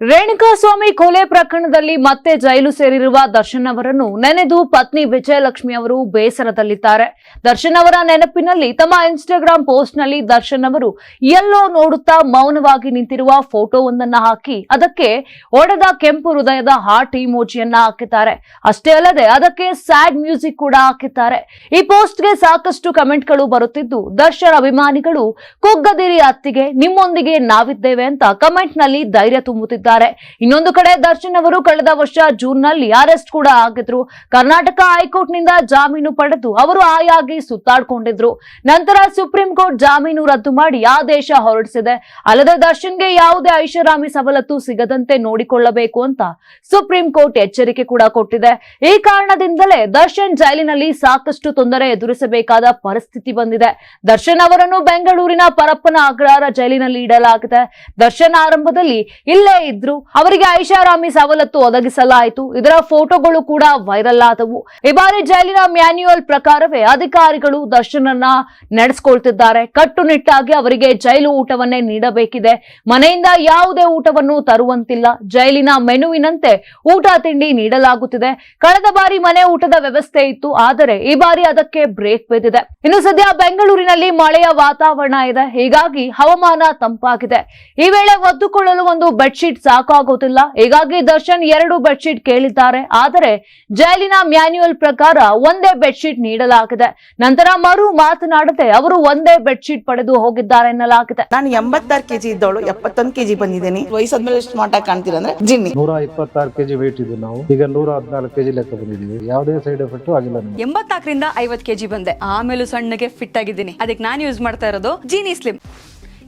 ರೇಣುಕಾಸ್ವಾಮಿ ಕೊಲೆ ಪ್ರಕರಣದಲ್ಲಿ ಮತ್ತೆ ಜೈಲು ಸೇರಿರುವ ದರ್ಶನ್ ಅವರನ್ನು ನೆನೆದು ಪತ್ನಿ ವಿಜಯಲಕ್ಷ್ಮಿ ಅವರು ಬೇಸರದಲ್ಲಿದ್ದಾರೆ. ದರ್ಶನ್ ಅವರ ನೆನಪಿನಲ್ಲಿ ತಮ್ಮ ಇನ್ಸ್ಟಾಗ್ರಾಂ ಪೋಸ್ಟ್ನಲ್ಲಿ ದರ್ಶನ್ ಅವರು ಎಲ್ಲೋ ನೋಡುತ್ತಾ ಮೌನವಾಗಿ ನಿಂತಿರುವ ಫೋಟೋವೊಂದನ್ನ ಹಾಕಿ ಅದಕ್ಕೆ ಒಡೆದ ಕೆಂಪು ಹೃದಯದ ಹಾರ್ಟ್ ಇಮೋಜಿಯನ್ನ ಹಾಕಿದ್ದಾರೆ. ಅಷ್ಟೇ ಅಲ್ಲದೆ ಅದಕ್ಕೆ ಸ್ಯಾಡ್ ಮ್ಯೂಸಿಕ್ ಕೂಡ ಹಾಕಿದ್ದಾರೆ. ಈ ಪೋಸ್ಟ್ಗೆ ಸಾಕಷ್ಟು ಕಮೆಂಟ್ಗಳು ಬರುತ್ತಿದ್ದು, ದರ್ಶನ್ ಅಭಿಮಾನಿಗಳು ಕುಗ್ಗದಿರಿ ಅತ್ತಿಗೆ ನಿಮ್ಮೊಂದಿಗೆ ನಾವಿದ್ದೇವೆ ಅಂತ ಕಮೆಂಟ್ನಲ್ಲಿ ಧೈರ್ಯ ತುಂಬುತ್ತಿದ್ದಾರೆ. ಇನ್ನೊಂದು ಕಡೆ ದರ್ಶನ್ ಅವರು ಕಳೆದ ವರ್ಷ ಜೂನ್ನಲ್ಲಿ ಅರೆಸ್ಟ್ ಕೂಡ ಆಗಿದ್ರು. ಕರ್ನಾಟಕ ಹೈಕೋರ್ಟ್ನಿಂದ ಜಾಮೀನು ಪಡೆದು ಅವರು ಆಯಾಗಿ ಸುತ್ತಾಡ್ಕೊಂಡಿದ್ರು. ನಂತರ ಸುಪ್ರೀಂ ಕೋರ್ಟ್ ಜಾಮೀನು ರದ್ದು ಮಾಡಿ ಆದೇಶ ಹೊರಡಿಸಿದೆ. ಅಲ್ಲದೆ ದರ್ಶನ್ಗೆ ಯಾವುದೇ ಐಷಾರಾಮಿ ಸವಲತ್ತು ಸಿಗದಂತೆ ನೋಡಿಕೊಳ್ಳಬೇಕು ಅಂತ ಸುಪ್ರೀಂ ಕೋರ್ಟ್ ಎಚ್ಚರಿಕೆ ಕೂಡ ಕೊಟ್ಟಿದೆ. ಈ ಕಾರಣದಿಂದಲೇ ದರ್ಶನ್ ಜೈಲಿನಲ್ಲಿ ಸಾಕಷ್ಟು ತೊಂದರೆ ಎದುರಿಸಬೇಕಾದ ಪರಿಸ್ಥಿತಿ ಬಂದಿದೆ. ದರ್ಶನ್ ಅವರನ್ನು ಬೆಂಗಳೂರಿನ ಪರಪ್ಪನ ಅಗ್ರಹಾರ ಜೈಲಿನಲ್ಲಿ ಇಡಲಾಗಿದೆ. ದರ್ಶನ್ ಆರಂಭದಲ್ಲಿ ಇಲ್ಲೇ ಇದ್ರು. ಅವರಿಗೆ ಐಷಾರಾಮಿ ಸವಲತ್ತು ಒದಗಿಸಲಾಯಿತು. ಇದರ ಫೋಟೋಗಳು ಕೂಡ ವೈರಲ್ ಆದವು. ಈ ಬಾರಿ ಜೈಲಿನ ಮ್ಯಾನ್ಯುಯಲ್ ಪ್ರಕಾರವೇ ಅಧಿಕಾರಿಗಳು ದರ್ಶನನ್ನ ನಡೆಸಿಕೊಳ್ತಿದ್ದಾರೆ. ಕಟ್ಟುನಿಟ್ಟಾಗಿ ಅವರಿಗೆ ಜೈಲು ಊಟವನ್ನೇ ನೀಡಬೇಕಿದೆ. ಮನೆಯಿಂದ ಯಾವುದೇ ಊಟವನ್ನು ತರುವಂತಿಲ್ಲ. ಜೈಲಿನ ಮೆನುವಿನಂತೆ ಊಟ ತಿಂಡಿ ನೀಡಲಾಗುತ್ತಿದೆ. ಕಳೆದ ಬಾರಿ ಮನೆ ಊಟದ ವ್ಯವಸ್ಥೆ ಇತ್ತು, ಆದರೆ ಈ ಬಾರಿ ಅದಕ್ಕೆ ಬ್ರೇಕ್ ಬಿದ್ದಿದೆ. ಇನ್ನು ಸದ್ಯ ಬೆಂಗಳೂರಿನಲ್ಲಿ ಮಳೆಯ ವಾತಾವರಣ ಇದೆ. ಹೀಗಾಗಿ ಹವಾಮಾನ ತಂಪಾಗಿದೆ. ಈ ವೇಳೆ ಒದ್ದುಕೊಳ್ಳಲು ಒಂದು ಬೆಡ್ಶೀಟ್ ಸಾಕಾಗೋದಿಲ್ಲ. ಹೀಗಾಗಿ ದರ್ಶನ್ ಎರಡು ಬೆಡ್ಶೀಟ್ ಕೇಳಿದ್ದಾರೆ. ಆದರೆ ಜೈಲಿನ ಮ್ಯಾನ್ಯುಯಲ್ ಪ್ರಕಾರ ಒಂದೇ ಬೆಡ್ಶೀಟ್ ನೀಡಲಾಗಿದೆ. ನಂತರ ಮರು ಮಾತನಾಡದೆ ಅವರು ಒಂದೇ ಬೆಡ್ಶೀಟ್ ಪಡೆದು ಹೋಗಿದ್ದಾರೆ ಎನ್ನಲಾಗಿದೆ. ನಾನು ಎಂಬತ್ತಾರು ಕೆಜಿ ಇದ್ದವಳು ಎಪ್ಪತ್ತೊಂದು ಕೆಜಿ ಬಂದಿದ್ದೀನಿ. ವಯಸ್ಸಾದ್ಮೇಲೆ ಸ್ಮಾರ್ಟ್ ಆಗಿ ಕಾಣ್ತೀರಾ ಅಂದ್ರೆ ಜಿನ್ನಿ. ನೂರ ಇಪ್ಪತ್ತಾರು ಕೆಜಿ ವೇಟ್ ಇದ್ದು ನಾವು. ಈಗ ನೂರ ಹದಿನಾಲ್ಕು ಕೆಜಿ ಲೆಕ್ಕ ಬಂದಿದ್ದೀವಿ. ಯಾವುದೇ ಸೈಡ್ ಎಫೆಕ್ಟ್ ಆಗಿಲ್ಲ ಎಂಬತ್ತಾಕರಿಂದ ಎಂಬತ್ನಾಲ್ಕರಿಂದ ಐವತ್ ಕೆಜಿ ಬಂದೆ. ಆಮೇಲೆ ಸಣ್ಣಗೆ ಫಿಟ್ ಆಗಿದ್ದೀನಿ. ಅದಕ್ಕೆ ನಾನು ಯೂಸ್ ಮಾಡ್ತಾ ಇರೋದು ಜೀನಿ ಸ್ಲಿಮ್